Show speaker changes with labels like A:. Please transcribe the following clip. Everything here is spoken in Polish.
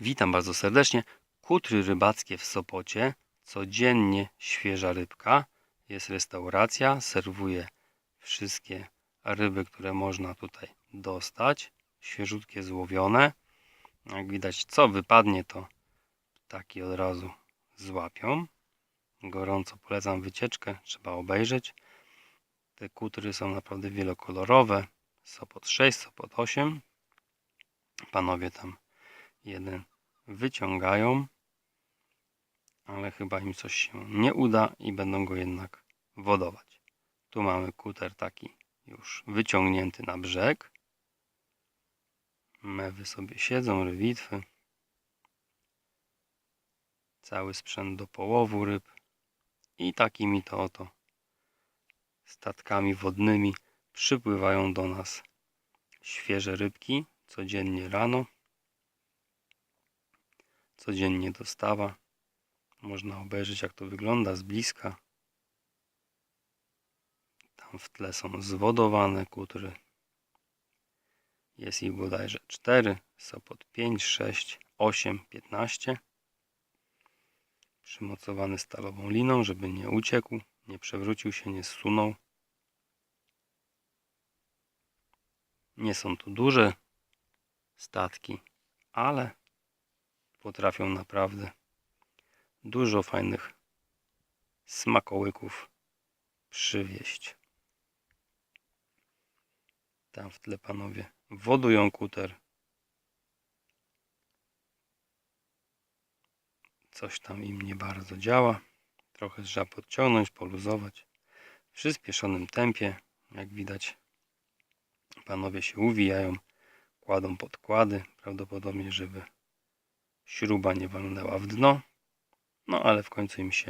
A: Witam bardzo serdecznie. Kutry rybackie w Sopocie. Codziennie świeża rybka. Jest restauracja, serwuje wszystkie ryby, które można tutaj dostać. Świeżutkie, złowione. Jak widać, co wypadnie, to ptaki od razu złapią. Gorąco polecam wycieczkę, trzeba obejrzeć. Te kutry są naprawdę wielokolorowe. Sopot 6, Sopot 8. Panowie tam jeden wyciągają, ale chyba im coś się nie uda i będą go jednak wodować. Tu mamy kuter taki już wyciągnięty na brzeg. Mewy sobie siedzą, rywitwy. Cały sprzęt do połowu ryb. I takimi to oto statkami wodnymi przypływają do nas świeże rybki codziennie rano. Codziennie dostawa. Można obejrzeć jak to wygląda z bliska. Tam w tle są zwodowane kutry. Jest ich bodajże 4, Sopot 5, 6, 8, 15. Przymocowany stalową liną, żeby nie uciekł, nie przewrócił się, nie zsunął. Nie są to duże statki, ale potrafią naprawdę dużo fajnych smakołyków przywieźć. Tam w tle panowie wodują kuter. Coś tam im nie bardzo działa. Trochę trzeba podciągnąć, poluzować. W przyspieszonym tempie, jak widać, panowie się uwijają, kładą podkłady, prawdopodobnie, żeby śruba nie walnęła w dno. No ale w końcu im się